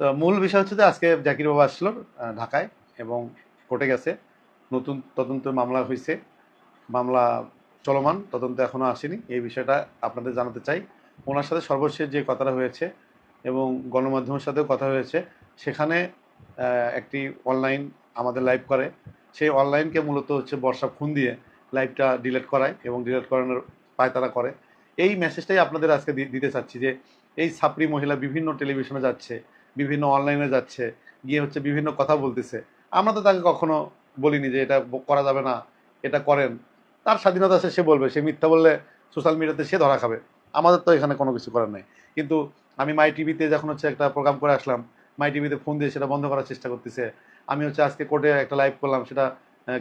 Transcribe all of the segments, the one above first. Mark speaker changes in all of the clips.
Speaker 1: তো মূল বিষয় হচ্ছে যে আজকে জাকির বাবা আসছিল আহ, ঢাকায় এবং কোর্টে গেছে। নতুন তদন্ত মামলা হয়েছে। মামলা চলমান তদন্ত এখনও আসেনি। এই বিষয়টা আপনাদের জানাতে চাই। ওনার সাথে সর্বশেষ যে কথাটা হয়েছে এবং গণমাধ্যমের সাথেও কথা হয়েছে সেখানে একটি অনলাইন আমাদের লাইভ করে। সেই অনলাইনকে মূলত হচ্ছে বর্ষা ফোন দিয়ে লাইভটা ডিলিট করায় এবং ডিলেট করানোর পায়তারা করে। এই মেসেজটাই আপনাদের আজকে দিতে চাচ্ছি যে এই ছাপরি মহিলা বিভিন্ন টেলিভিশনে যাচ্ছে বিভিন্ন অনলাইনে যাচ্ছে, গিয়ে হচ্ছে বিভিন্ন কথা বলতেছে। আমরা তো তাকে কখনো বলিনি যে এটা করা যাবে না, এটা করেন। তার স্বাধীনতা আছে সে বলবে, সে মিথ্যা বললে সোশ্যাল মিডিয়াতে সে ধরা খাবে। আমাদের তো এখানে কোনো কিছু করার নেই। কিন্তু আমি মাই টিভিতে যখন হচ্ছে একটা প্রোগ্রাম করে আসলাম মাই টিভিতে ফোন দিয়ে সেটা বন্ধ করার চেষ্টা করতেছে। আমি হচ্ছে আজকে কোর্টে একটা লাইভ করলাম, সেটা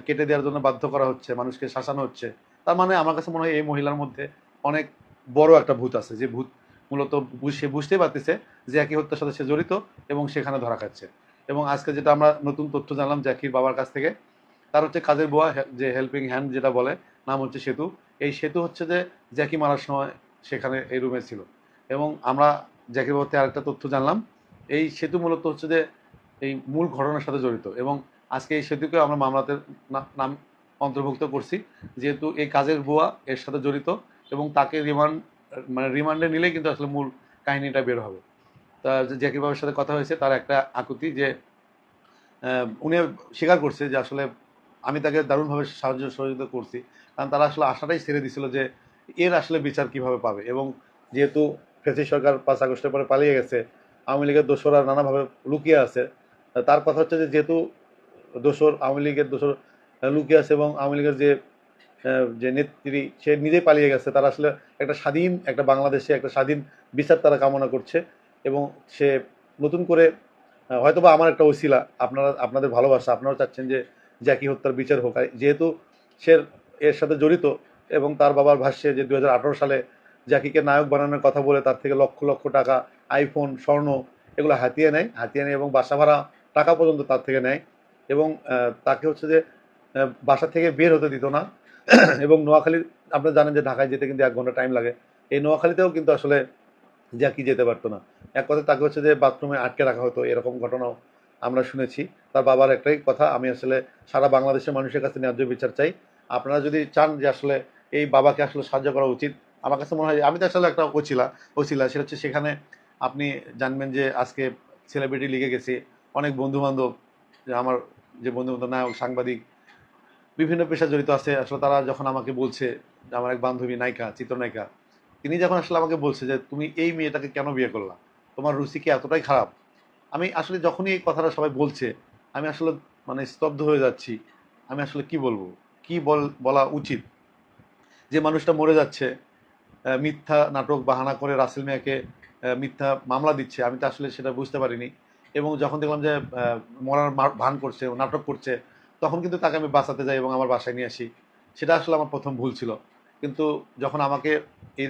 Speaker 1: কেটে দেওয়ার জন্য বাধ্য করা হচ্ছে, মানুষকে শাসানো হচ্ছে। তার মানে আমার কাছে মনে হয় এই মহিলার মধ্যে অনেক বড় একটা ভূত আছে, যে ভূত মূলত সে বুঝতেই পারতেছে যে একই হত্যার সাথে সে জড়িত এবং সেখানে ধরা খাচ্ছে। এবং আজকে যেটা আমরা নতুন তথ্য জানলাম জ্যাকির বাবার কাছ থেকে, তার হচ্ছে কাজের বুয়া যে হেল্পিং হ্যান্ড যেটা বলে, নাম হচ্ছে সেতু। এই সেতু হচ্ছে যে জ্যাকি মারার সময় সেখানে এই রুমে ছিল। এবং আমরা জ্যাকির বাবার আরেকটা তথ্য জানলাম, এই সেতু মূলত হচ্ছে যে এই মূল ঘটনার সাথে জড়িত। এবং আজকে এই সেতুকে আমরা মামলাতে নাম অন্তর্ভুক্ত করছি, যেহেতু এই কাজের বুয়া এর সাথে জড়িত এবং তাকে রিমান্ড মানে রিমান্ডে নিলেই কিন্তু আসলে মূল কাহিনীটা বের হবে। তা যে জ্যাকির বাবার সাথে কথা হয়েছে, তার একটা আকুতি যে উনি স্বীকার করছে যে আসলে আমি তাকে দারুণভাবে সাহায্য সহযোগিতা করছি। কারণ তারা আসলে আশাটাই ছেড়ে দিছিল যে, এর আসলে বিচার কীভাবে পাবে? এবং যেহেতু ফেসি সরকার পাঁচ আগস্টের পরে পালিয়ে গেছে, আওয়ামী লীগের দোসরা নানাভাবে লুকিয়ে আছে। তার কথা হচ্ছে যে, যেহেতু দোসর আওয়ামী লীগের দোসর লুকিয়ে আছে এবং আওয়ামী লীগের যে যে নেত্রী, সে নিজেই পালিয়ে গেছে। তারা আসলে একটা স্বাধীন, একটা বাংলাদেশে একটা স্বাধীন বিচার তারা কামনা করছে এবং সে নতুন করে হয়তোবা আমার একটা ওসিলা, আপনারা, আপনাদের ভালোবাসা, আপনারাও চাচ্ছেন যে জ্যাকি হত্যার বিচার হোক। যেহেতু সে এর সাথে জড়িত এবং তার বাবার ভাষ্যে যে দু হাজার আঠেরো সালে জ্যাকিকে নায়ক বানানোর কথা বলে তার থেকে লক্ষ লক্ষ টাকা, আইফোন, স্বর্ণ এগুলো হাতিয়ে নেয় হাতিয়ে নেয় এবং বাসা ভাড়া টাকা পর্যন্ত তার থেকে নেয় এবং তাকে হচ্ছে যে বাসা থেকে বের হতে দিত না। এবং নোয়াখালীর আপনারা জানেন যে ঢাকায় যেতে কিন্তু এক ঘণ্টা টাইম লাগে। এই নোয়াখালীতেও কিন্তু আসলে জ্যাকি যেতে পারতো না। এক কথা তাকে হচ্ছে যে বাথরুমে আটকে রাখা হতো, এরকম ঘটনাও আমরা শুনেছি। তার বাবার একটাই কথা, আমি আসলে সারা বাংলাদেশের মানুষের কাছে ন্যায্য বিচার চাই। আপনারা যদি চান যে আসলে এই বাবাকে আসলে সাহায্য করা উচিত, আমার কাছে মনে হয় আমি তো আসলে একটা ওছিলা ওছিলা, সেটা হচ্ছে সেখানে আপনি জানবেন যে আজকে সেলিব্রিটি লিগে গেছি, অনেক বন্ধু বান্ধব আমার যে বন্ধু বান্ধব নায়ক, সাংবাদিক বিভিন্ন পেশা জড়িত আছে। আসলে তারা যখন আমাকে বলছে আমার এক বান্ধবী নায়িকা, চিত্রনায়িকা, তিনি যখন আসলে আমাকে বলছে যে তুমি এই মেয়েটাকে কেন বিয়ে করলা? তোমার রুচি কি এতটাই খারাপ? আমি আসলে যখনই এই কথাটা সবাই বলছে, আমি আসলে মানে স্তব্ধ হয়ে যাচ্ছি। আমি আসলে কি বলব? কি বল, বলা উচিত? যে মানুষটা মরে যাচ্ছে মিথ্যা নাটক বাহানা করে রাসেল মিয়াকে মিথ্যা মামলা দিচ্ছে, আমি তো আসলে সেটা বুঝতে পারিনি। এবং যখন দেখলাম যে মরার ভান করছে নাটক করছে তখন কিন্তু তাকে আমি বাঁচাতে যাই এবং আমার বাসায় নিয়ে আসি। সেটা আসলে আমার প্রথম ভুল ছিল। কিন্তু যখন আমাকে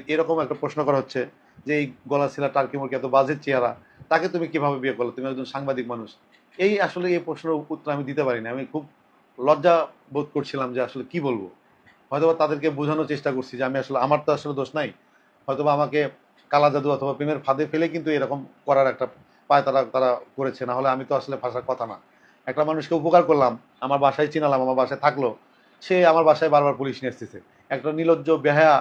Speaker 1: এরকম একটা প্রশ্ন করা হচ্ছে যে, এই গলা ছিলা টার্কি মুরকি এত বাজের চেহারা, তাকে তুমি কীভাবে বিয়ে করলে? তুমি একজন সাংবাদিক মানুষ। এই আসলে এই প্রশ্নের উত্তর আমি দিতে পারিনি। আমি খুব লজ্জা বোধ করছিলাম যে আসলে কি বলব? হয়তোবা তাদেরকে বোঝানোর চেষ্টা করছি যে, আমি আসলে, আমার তো আসলে দোষ নাই। হয়তোবা আমাকে কালা জাদু অথবা প্রেমের ফাঁদে ফেলে কিন্তু এরকম করার একটা পায় তারা তারা করেছে। না হলে আমি তো আসলে ফাঁসার কথা না। একটা মানুষকে উপকার করলাম, আমার বাসায় চিনালাম, আমার বাসায় থাকল, সে আমার বাসায় বারবার পুলিশ নিয়ে এসেছে একটা নির্লজ্জ বেহায়া,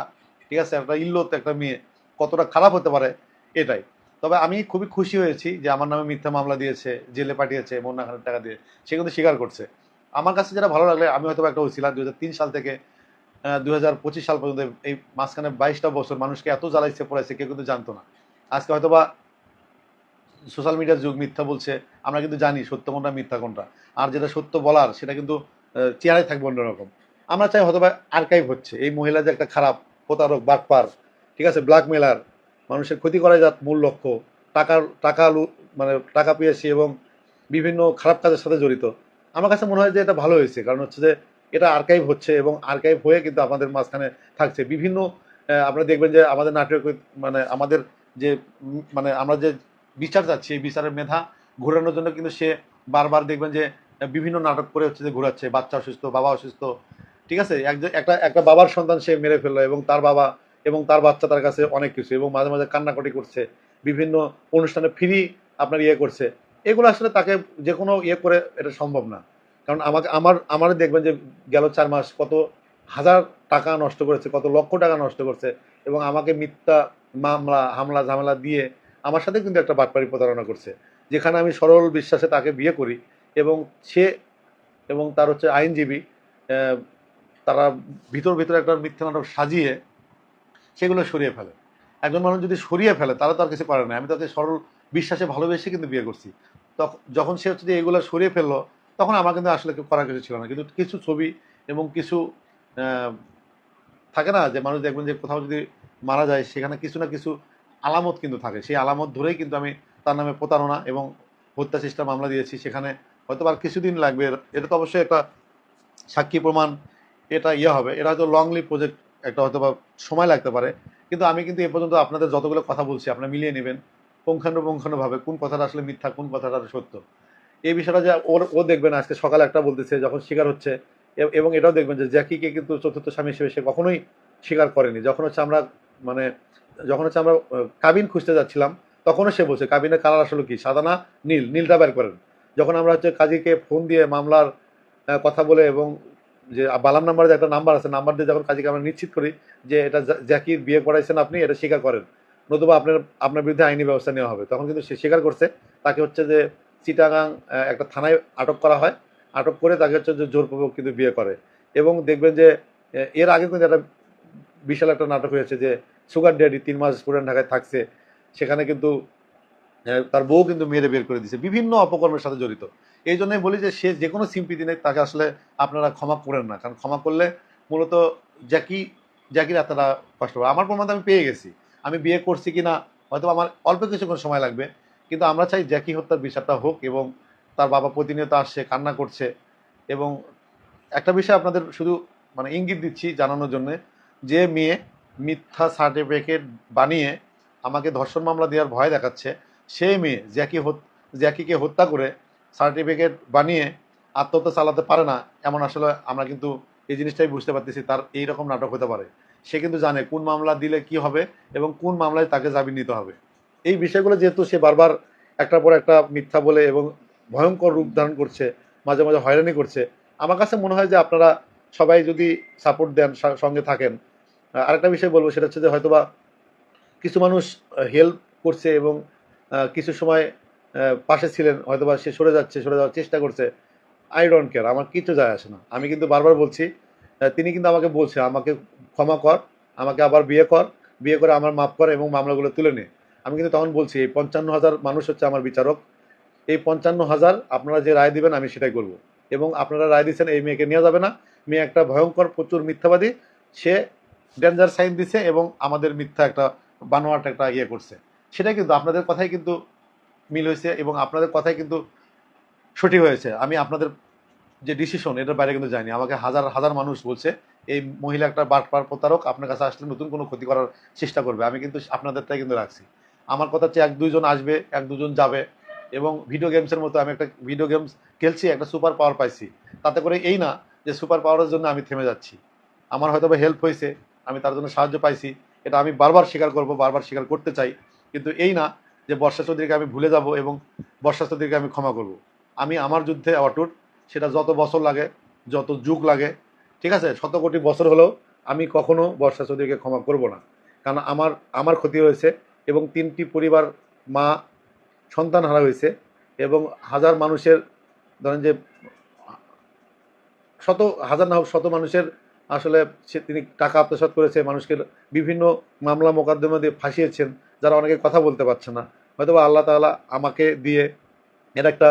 Speaker 1: ঠিক আছে, একটা ইল্লত একটা মেয়ে, কতটা খারাপ হতে পারে এটাই। তবে আমি খুবই খুশি হয়েছি যে আমার নামে মিথ্যা মামলা দিয়েছে, জেলে পাঠিয়েছে মন্না খানের টাকা দিয়ে, সে কিন্তু স্বীকার করছে। আমার কাছে যেটা ভালো লাগলে, আমি হয়তো একটা হয়েছিলাম দু হাজার তিন সাল থেকে দু হাজার পঁচিশ সাল পর্যন্ত এই মাঝখানে বাইশটা বছর মানুষকে এত জ্বালাইছে, পড়াইছে, কেউ কিন্তু জানতো না। আজকে হয়তোবা সোশ্যাল মিডিয়ার যুগ মিথ্যা বলছে, আমরা কিন্তু জানি সত্য কোনটা, মিথ্যা কোনটা। আর যেটা সত্য বলার, সেটা কিন্তু চেহারায় থাকবে অন্যরকম। আমরা চাই হয়তোবা আর্কাইভ হচ্ছে। এই মহিলা যে একটা খারাপ প্রতারক, বাটপার, ঠিক আছে ব্ল্যাকমেলার মানুষের ক্ষতি করাই যার মূল লক্ষ্য। টাকার, টাকা মানে টাকা পেয়েছি এবং বিভিন্ন খারাপ কাজের সাথে জড়িত। আমার কাছে মনে হয় যে এটা ভালো হয়েছে। কারণ হচ্ছে যে এটা আর্কাইভ হচ্ছে এবং আর্কাইভ হয়ে কিন্তু আমাদের মাঝখানে থাকছে। বিভিন্ন আপনারা দেখবেন যে আমাদের নাটক মানে আমাদের যে মানে আমরা যে বিচার চাচ্ছি, এই বিচারের মেধা ঘোরানোর জন্য কিন্তু সে বারবার দেখবেন যে বিভিন্ন নাটক করে হচ্ছে যে ঘোরাচ্ছে, বাচ্চা অসুস্থ, বাবা অসুস্থ। ঠিক আছে? এক- একটা একটা বাবার সন্তান সে মেরে ফেলল এবং তার বাবা এবং তার বাচ্চা তার কাছে অনেক কিছু এবং মাঝে মাঝে কান্নাকাটি করছে, বিভিন্ন অনুষ্ঠানে ফ্রি আপনার ইয়ে করছে। এগুলো আসলে তাকে যে কোনো ইয়ে করে এটা সম্ভব না। কারণ আমাকে, আমার আমার দেখবেন যে গেল চার মাস কত হাজার টাকা নষ্ট করেছে, কত লক্ষ টাকা নষ্ট করছে এবং আমাকে মিথ্যা মামলা, হামলা, ঝামেলা দিয়ে আমার সাথে কিন্তু একটা বাটপারি প্রতারণা করছে, যেখানে আমি সরল বিশ্বাসে তাকে বিয়ে করি এবং সে এবং তার হচ্ছে আইনজীবী তারা ভিতর ভিতরে একটা মিথ্যা নাটক সাজিয়ে সেগুলো সরিয়ে ফেলে। একজন মানুষ যদি সরিয়ে ফেলে তাহলে তার কিছু করে না। আমি তাকে সরল বিশ্বাসে ভালোবেসে কিন্তু বিয়ে করছি। তখন যখন সে হচ্ছে যে এগুলো সরিয়ে ফেলল, তখন আমার কিন্তু আসলে করার কিছু ছিল না। কিন্তু কিছু ছবি এবং কিছু থাকে না যে মানুষ দেখবেন যে কোথাও যদি মারা যায়, সেখানে কিছু না কিছু আলামত কিন্তু থাকে। সেই আলামত ধরেই কিন্তু আমি তার নামে প্রতারণা এবং হত্যা চেষ্টা মামলা দিয়েছি। সেখানে হয়তো আর কিছুদিন লাগবে। এটা তো অবশ্যই একটা সাক্ষী প্রমাণ, এটা ইয়ে হবে। এটা হয়তো লং লংলি প্রজেক্ট একটা হয়তো বা সময় লাগতে পারে। কিন্তু আমি কিন্তু এ পর্যন্ত আপনাদের যতগুলো কথা বলছি, আপনারা মিলিয়ে নেবেন পুঙ্খানুপুঙ্খানুভাবে কোন কথাটা আসলে মিথ্যা, কোন কথাটা সত্য। এই বিষয়টা যে ওর ও দেখবেন আজকে সকালে একটা বলতেছে, যখন স্বীকার হচ্ছে এবং এটাও দেখবেন যে জ্যাকিকে কিন্তু চতুর্থ স্বামী হিসেবে সে কখনোই স্বীকার করেনি। যখন হচ্ছে আমরা মানে যখন হচ্ছে আমরা কাবিন খুঁজতে যাচ্ছিলাম, তখনও সে বলছে, কাবিনের কালার আসলে কি? সাদা না নীল? নীলটা বের করেন। যখন আমরা হচ্ছে কাজীকে ফোন দিয়ে মামলার কথা বলে এবং যে বালাম নাম্বারে যে একটা নাম্বার আছে নাম্বার দিয়ে যখন কাজীকে আমরা নিশ্চিত করি যে এটা জ্যাকির বিয়ে করাইছেন আপনি, এটা স্বীকার করেন। নতুবা আপনার আপনার বিরুদ্ধে আইনি ব্যবস্থা নেওয়া হবে। তখন কিন্তু সে স্বীকার করছে। তাকে হচ্ছে যে চিটাগাং একটা থানায় আটক করা হয়। আটক করে তাকে হচ্ছে যে জোরপূর্বক কিন্তু বিয়ে করে। এবং দেখবেন যে এর আগে কিন্তু একটা বিশাল একটা নাটক হয়েছে যে সুগার ড্যাডি তিন মাস পুরান ঢাকায় থাকছে, সেখানে কিন্তু তার বউ কিন্তু মেয়েরে বের করে দিছে। বিভিন্ন অপকর্মের সাথে জড়িত। এই জন্যই বলি যে, সে যে কোনো সিম্পি দিনে তাকে আসলে আপনারা ক্ষমা করেন না। কারণ ক্ষমা করলে মূলত জ্যাকি, জ্যাকির এতটা কষ্ট হবে আমার প্রমাণ আমি পেয়ে গেছি। আমি বিয়ে করছি কি না, হয়তো আমার অল্প কিছুক্ষণ সময় লাগবে। কিন্তু আমরা চাই জ্যাকি হত্যার বিচারটা হোক এবং তার বাবা প্রতিনিয়ত আসছে, কান্না করছে এবং একটা বিষয় আপনাদের শুধু মানে ইঙ্গিত দিচ্ছি জানানোর জন্য, যে মেয়ে মিথ্যা সার্টিফিকেট বানিয়ে আমাকে ধর্ষণ মামলা দেওয়ার ভয় দেখাচ্ছে। সেই মেয়ে জ্যাকি জ্যাকিকে হত্যা করে সার্টিফিকেট বানিয়ে আত্মহত্যা চালাতে পারে না, এমন আসলে আমরা কিন্তু এই জিনিসটাই বুঝতে পারতেছি, তার এই রকম নাটক হতে পারে। সে কিন্তু জানে কোন মামলা দিলে কি হবে এবং কোন মামলায় তাকে জামিন নিতে হবে। এই বিষয়গুলো যেহেতু সে বারবার একটার পর একটা মিথ্যা বলে এবং ভয়ঙ্কর রূপ ধারণ করছে, মাঝে মাঝে হয়রানি করছে, আমার কাছে মনে হয় যে আপনারা সবাই যদি সাপোর্ট দেন সঙ্গে থাকেন আরেকটা বিষয় বলব, সেটা হচ্ছে যে হয়তোবা কিছু মানুষ হেল্প করছে এবং কিছু সময় পাশে ছিলেন, হয়তোবা সে সরে যাচ্ছে, সরে যাওয়ার চেষ্টা করছে। আই ডোন্ট কেয়ার আমার কিছু যায় আসে না। আমি কিন্তু বারবার বলছি তিনি কিন্তু আমাকে বলছে, আমাকে ক্ষমা কর, আমাকে আবার বিয়ে কর, বিয়ে করে আমার মাফ কর এবং মামলাগুলো তুলে নে। আমি কিন্তু তখন বলছি, এই পঞ্চান্ন হাজার মানুষ হচ্ছে আমার বিচারক। এই পঞ্চান্ন হাজার আপনারা যে রায় দিবেন, আমি সেটাই করব। এবং আপনারা রায় দিচ্ছেন, এই মেয়েকে নেওয়া যাবে না। মেয়ে একটা ভয়ঙ্কর, প্রচুর মিথ্যাবাদী। সে ডেঞ্জার সাইন দিছে এবং আমাদের মিথ্যা একটা বানোয়াট একটা ইয়ে করছে। সেটাই কিন্তু আপনাদের কথাই কিন্তু মিল হয়েছে এবং আপনাদের কথাই কিন্তু সঠিক হয়েছে। আমি আপনাদের যে ডিসিশন এটার বাইরে কিন্তু যাইনি। আমাকে হাজার হাজার মানুষ বলছে, এই মহিলা একটা বাটপার প্রতারক, আপনার কাছে আসলে নতুন কোনো ক্ষতি করার চেষ্টা করবে। আমি কিন্তু আপনাদেরটাই কিন্তু রাখছি। আমার কথা হচ্ছে এক দুইজন আসবে, এক দুজন যাবে এবং ভিডিও গেমসের মতো আমি একটা ভিডিও গেমস খেলছি, একটা সুপার পাওয়ার পাইছি। তাতে করে এই না যে সুপার পাওয়ারের জন্য আমি থেমে যাচ্ছি। আমার হয়তো হেল্প হয়েছে আমি তার জন্য সাহায্য পাইছি। এটা আমি বারবার স্বীকার করব, বারবার স্বীকার করতে চাই। কিন্তু এই না যে বর্ষা চৌধুরীকে আমি ভুলে যাব এবং বর্ষা চৌধুরীকে আমি ক্ষমা করব। আমি আমার যুদ্ধে অটুট, সেটা যত বছর লাগে, যত যুগ লাগে, ঠিক আছে? শত কোটি বছর হলেও আমি কখনো বর্ষা চৌধুরীকে ক্ষমা করব না। কারণ আমার আমার ক্ষতি হয়েছে এবং তিনটি পরিবার, মা, সন্তান হারা হয়েছে এবং হাজার মানুষের, ধরেন যে শত, হাজার না হোক শত মানুষের আসলে সে তিনি টাকা আত্মসাৎ করেছে, মানুষকে বিভিন্ন মামলা মোকদ্দমা দিয়ে ফাঁসিয়েছেন, যারা অনেকে কথা বলতে পারছে না। হয়তো আল্লাহ তাআলা আমাকে দিয়ে এর একটা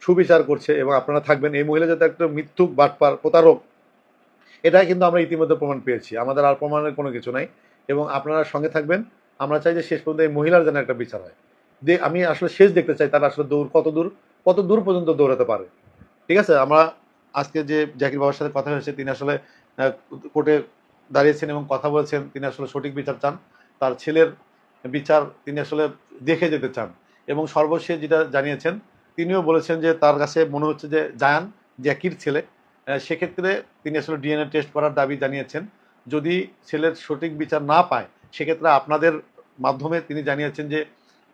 Speaker 1: সুবিচার করছে এবং আপনারা থাকবেন। এই মহিলা যাতে একটা মিথ্যুক বাটপার প্রতারক, এটাই কিন্তু আমরা ইতিমধ্যে প্রমাণ পেয়েছি। আমাদের আর প্রমাণের কোনো কিছু নাই এবং আপনারা সঙ্গে থাকবেন। আমরা চাই যে শেষ পর্যন্ত এই মহিলার যেন একটা বিচার হয়। যে আমি আসলে শেষ দেখতে চাই তারা আসলে দৌড় কত দূর কত দূর পর্যন্ত দৌড়াতে পারে। ঠিক আছে? আমরা আজকে যে জাকির বাবার সাথে কথা হয়েছে, তিনি আসলে কোর্টে দাঁড়িয়েছেন এবং কথা বলেছেন, তিনি আসলে সঠিক বিচার চান। তার ছেলের বিচার তিনি আসলে দেখে যেতে চান। এবং সর্বশেষ যেটা জানিয়েছেন, তিনিও বলেছেন যে তার কাছে মনে হচ্ছে যে জায়ান জ্যাকির ছেলে সেক্ষেত্রে তিনি আসলে ডিএনএ টেস্ট করার দাবি জানিয়েছেন। যদি ছেলের সঠিক বিচার না পায়, সেক্ষেত্রে আপনাদের মাধ্যমে তিনি জানিয়েছেন যে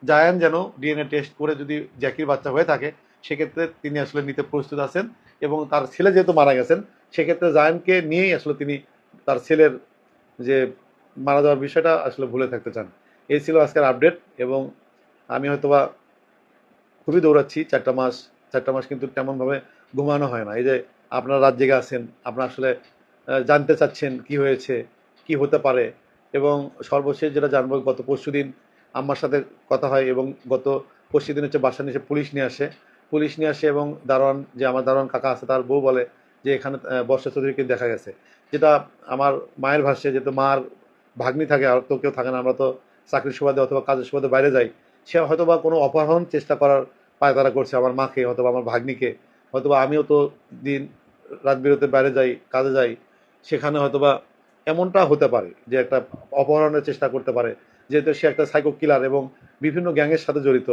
Speaker 1: জায়ান যেন ডিএনএ টেস্ট করে যদি জ্যাকির বাচ্চা হয়ে থাকে, সেক্ষেত্রে তিনি আসলে নিতে প্রস্তুত আছেন। এবং তার ছেলে যেহেতু মারা গেছেন, সেক্ষেত্রে জায়ানকে নিয়েই আসলে তিনি তার ছেলের যে মারা যাওয়ার বিষয়টা আসলে ভুলে থাকতে চান। এই ছিল আজকের আপডেট এবং আমি হয়তোবা খুবই দৌড়াচ্ছি, চারটা মাস চারটা মাস কিন্তু তেমনভাবে ঘুমানো হয় না। এই যে আপনারা রাত জেগে আছেন, আপনারা আসলে জানতে চাচ্ছেন কি হয়েছে, কি হতে পারে এবং সর্বশেষ যেটা জানব, গত পরশু দিন আম্মার সাথে কথা হয় এবং গত পরশু দিন হচ্ছে বাসা নিচে পুলিশ নিয়ে আসে। পুলিশ নিয়ে আসে এবং দারোয়ান, যে আমার দারোয়ান কাকা আছে, তার বউ বলে যে এখানে বর্ষা চৌধুরীকে দেখা গেছে। যেটা আমার মায়ের ভাষ্যে, যেহেতু মার ভাগ্নি থাকে, আর তো কেউ থাকে না, আমরা তো চাকরির সুবাদে অথবা কাজের সুবাদে বাইরে যাই, সে হয়তো বা কোনো অপহরণ চেষ্টা করার পায়তারা করছে, আমার মাকে অথবা আমার ভাগ্নিকে। হয়তোবা আমিও তো দিন, রাত বিরতে বাইরে যাই, কাজে যাই, সেখানে হয়তোবা এমনটা হতে পারে যে একটা অপহরণের চেষ্টা করতে পারে। যেহেতু সে একটা সাইকো কিলার এবং বিভিন্ন গ্যাংয়ের সাথে জড়িত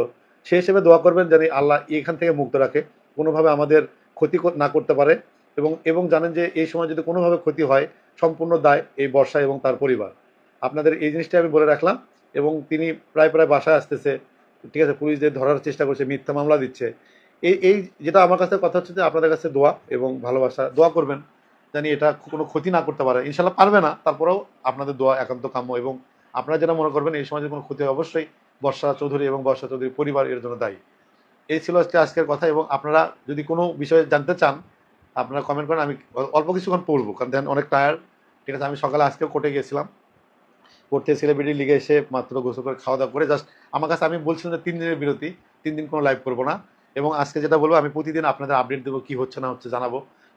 Speaker 1: সেই হিসেবে দোয়া করবেন যেন আল্লাহ এখান থেকে মুক্ত রাখে, কোনোভাবে আমাদের ক্ষতি না করতে পারে এবং এবং জানেন যে এই সময় যদি কোনোভাবে ক্ষতি হয়, সম্পূর্ণ দায় এই বর্ষা এবং তার পরিবার। আপনাদের এই জিনিসটা আমি বলে রাখলাম এবং তিনি প্রায় প্রায় বাসায় আসতেছে, ঠিক আছে, পুলিশদের ধরার চেষ্টা করছে, মিথ্যা মামলা দিচ্ছে। এই এই যেটা আমার কাছে কথা হচ্ছে যে আপনাদের কাছে দোয়া এবং ভালোবাসা, দোয়া করবেন জানি এটা কোনো ক্ষতি না করতে পারে। ইনশাল্লাহ পারবে না, তারপরেও আপনাদের দোয়া একান্ত কাম্য এবং আপনারা যেটা মনে করবেন এই যদি কোনো ক্ষতি অবশ্যই বর্ষা চৌধুরী এবং বর্ষা চৌধুরীর পরিবার এর জন্য দায়ী। এই ছিল আজকে আজকের কথা এবং আপনারা যদি কোনো বিষয়ে জানতে চান, আপনারা কমেন্ট করেন, আমি অল্প কিছুক্ষণ পড়ব, কারণ দেখেন অনেক টায়ার ঠিক আছে, আমি সকালে আজকেও কোর্টে গিয়েছিলাম। করতে সেলিব্রিটি লিগে এসে মাত্র গোসল করে খাওয়া দাওয়া করে জাস্ট আমার কাছে আমি বলছিলাম যে তিন দিনের বিরতি, তিন দিন কোনো লাইভ করব না। এবং আজকে যেটা বলব, আমি প্রতিদিন আপনাদের আপডেট দেবো কী হচ্ছে না হচ্ছে জানাব।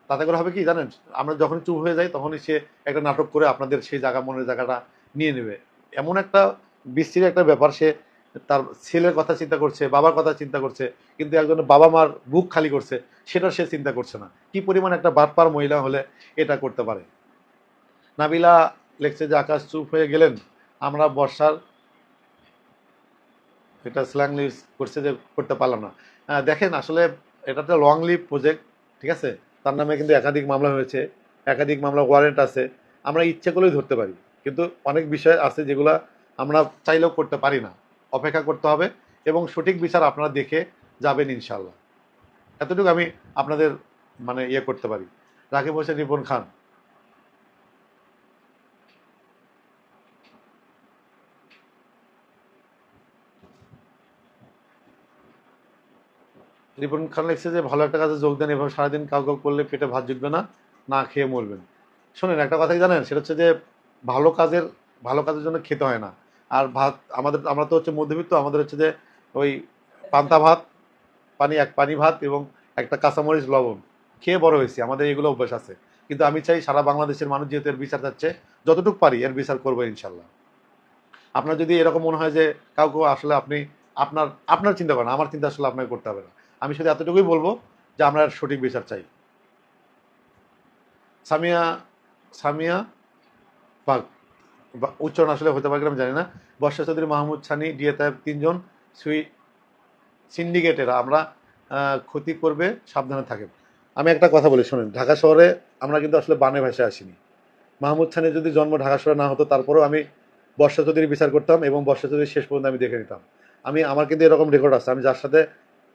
Speaker 1: তাতে করে হবে কি জানেন, আমরা যখন চুপ হয়ে যাই তখনই সে একটা নাটক করে আপনাদের সেই জায়গা মনের জায়গাটা নিয়ে নেবে। এমন একটা বিশ্রী একটা ব্যাপার, সে তার ছেলের কথা চিন্তা করছে, বাবার কথা চিন্তা করছে, কিন্তু একজন বাবা মার বুক খালি করছে, সেটা সে চিন্তা করছে না। কি পরিমাণ একটা বাটপার মহিলা হলে এটা করতে পারে? নাবিলা লেখছে যে, আকাশ চুপ হয়ে গেলেন, আমরা বর্ষার এটা স্ল্যাং লিভ করছে যে, করতে পারলাম না। দেখেন, আসলে এটা একটা লং লিভ প্রজেক্ট ঠিক আছে? তার নামে কিন্তু একাধিক মামলা হয়েছে, একাধিক মামলা ওয়ারেন্ট আছে, আমরা ইচ্ছে করলেই ধরতে পারি। কিন্তু অনেক বিষয় আছে যেগুলা আমরা চাইলেও করতে পারি না। অপেক্ষা করতে হবে এবং সঠিক বিচার আপনারা দেখে যাবেন ইনশাল্লাহ এতটুকু আমি আপনাদের মানে ইয়ে করতে পারি। রাকিব হোসেন, রিপন খান। রিপন খান লিখছে যে, ভালো একটা কাজে যোগ দেন, এভাবে সারাদিন কাউ কাউ করলে পেটে ভাত জুটবে না না খেয়ে মরবেন। শোনেন, একটা কথা কি জানেন, সেটা হচ্ছে যে, ভালো কাজের ভালো কাজের জন্য খেতে হয় না। আর ভাত, আমাদের, আমরা তো হচ্ছে মধ্যবিত্ত, আমাদের হচ্ছে যে ওই পান্তা ভাত, পানি, এক পানি ভাত এবং একটা কাঁচামরিচ, লবণ খেয়ে বড় হয়েছি। আমাদের এগুলো অভ্যাস আছে। কিন্তু আমি চাই সারা বাংলাদেশের মানুষ যেহেতু এর বিচার চাচ্ছে, যতটুকু পারি এর বিচার করব ইনশাল্লাহ। আপনার যদি এরকম মনে হয় যে কাউকে আসলে আপনি আপনার আপনার চিন্তা করেন, আমার চিন্তা আসলে আপনাকে করতে হবে না। আমি শুধু এতটুকুই বলব যে আমরা সঠিক বিচার চাই। সামিয়া সামিয়া বাগ। বা উচ্চারণ আসলে হতে পারে আমি জানি না। বর্ষা চৌধুরী, মাহমুদ ছানি, ডিএ তাহেব তিনজন, সুই সিন্ডিকেটেরা। আমরা ক্ষতি করবে, সাবধানে থাকেন। আমি একটা কথা বলি, শোনেন, ঢাকা শহরে আমরা কিন্তু আসলে বানে ভাষায় আসিনি। মাহমুদ ছানের যদি জন্ম ঢাকা শহরে না হতো, তারপরেও আমি বর্ষা চৌধুরী বিচার করতাম এবং বর্ষা চৌধুরী শেষ পর্যন্ত আমি দেখে নিতাম। আমি, আমার কিন্তু এরকম রেকর্ড আছে। আমি যার সাথে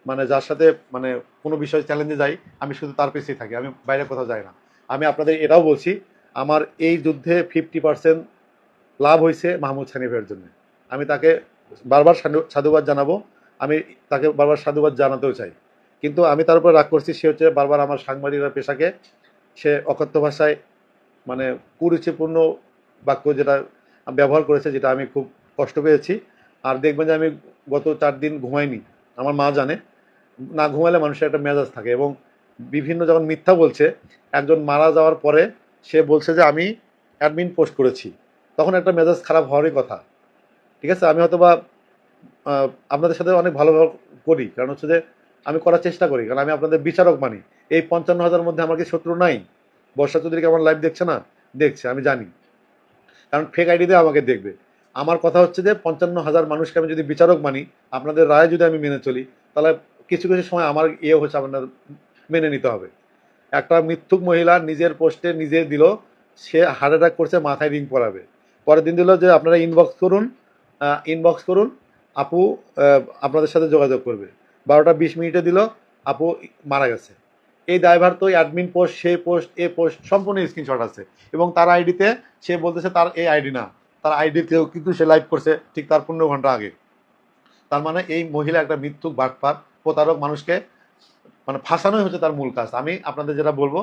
Speaker 1: মানে যার সাথে মানে কোনো বিষয় চ্যালেঞ্জে যাই, আমি শুধু তার পিছিয়ে থাকি, আমি বাইরে কোথাও যাই না। আমি আপনাদের এটাও বলছি, আমার এই যুদ্ধে ফিফটি পার্সেন্ট লাভ হয়েছে মাহমুদ সানিফের জন্য। আমি তাকে বারবার সাধু- সাধুবাদ জানাব। আমি তাকে বারবার সাধুবাদ জানাতেও চাই। কিন্তু আমি তার উপর রাগ করছি, সে হচ্ছে বারবার আমার সাংবাদিকরা পেশাকে, সে অকথ্য ভাষায় মানে কুরুচিপূর্ণ বাক্য যেটা ব্যবহার করেছে, যেটা আমি খুব কষ্ট পেয়েছি। আর দেখবেন যে আমি গত চার দিন ঘুমাইনি, আমার মা জানে। না ঘুমালে মানুষের একটা মেজাজ থাকে এবং বিভিন্ন যখন মিথ্যা বলছে, একজন মারা যাওয়ার পরে সে বলছে যে, আমি অ্যাডমিন পোস্ট করেছি। তখন একটা মেজাজ খারাপ হওয়ারই কথা। ঠিক আছে? আমি হয়তো বা আপনাদের সাথে অনেক ভালো করি। কারণ হচ্ছে যে, আমি করার চেষ্টা করি। কারণ আমি আপনাদের বিচারক মানি। এই পঞ্চান্ন হাজার মধ্যে আমার কি শত্রু নাই? বর্ষা চৌধুরীকে আমার লাইভ দেখছে না? দেখছে, আমি জানি। কারণ ফেক আইডি দিয়ে আমাকে দেখবে। আমার কথা হচ্ছে যে, পঞ্চান্ন হাজার মানুষকে আমি যদি বিচারক মানি, আপনাদের রায় যদি আমি মেনে চলি, তাহলে কিছু কিছু সময় আমার ইয়ে হচ্ছে আপনার মেনে নিতে হবে। একটা মিথ্যুক মহিলা নিজের পোস্টে নিজে দিল, সে হার্ট অ্যাটাক করছে, মাথায় রিং পরাবে। পরের দিন দিল যে আপনারা ইনবক্স করুন ইনবক্স করুন, আপু আপনাদের সাথে যোগাযোগ করবে। বারোটা বিশ মিনিটে দিল, আপু মারা গেছে। এই ড্রাইভার তো অ্যাডমিন পোস্ট সেই পোস্ট এ পোস্ট সম্পূর্ণ স্ক্রিনশট আছে। এবং তার আইডিতে সে বলতেছে তার এই আইডি না। তার আইডিতেও কিন্তু সে লাইভ করছে ঠিক তার পনেরো ঘণ্টা আগে। তার মানে এই মহিলা একটা মৃত্যুক বাটপার, প্রতারক মানুষকে মানে ফাঁসানোই হচ্ছে তার মূল কাজ। আমি আপনাদের যেটা বলব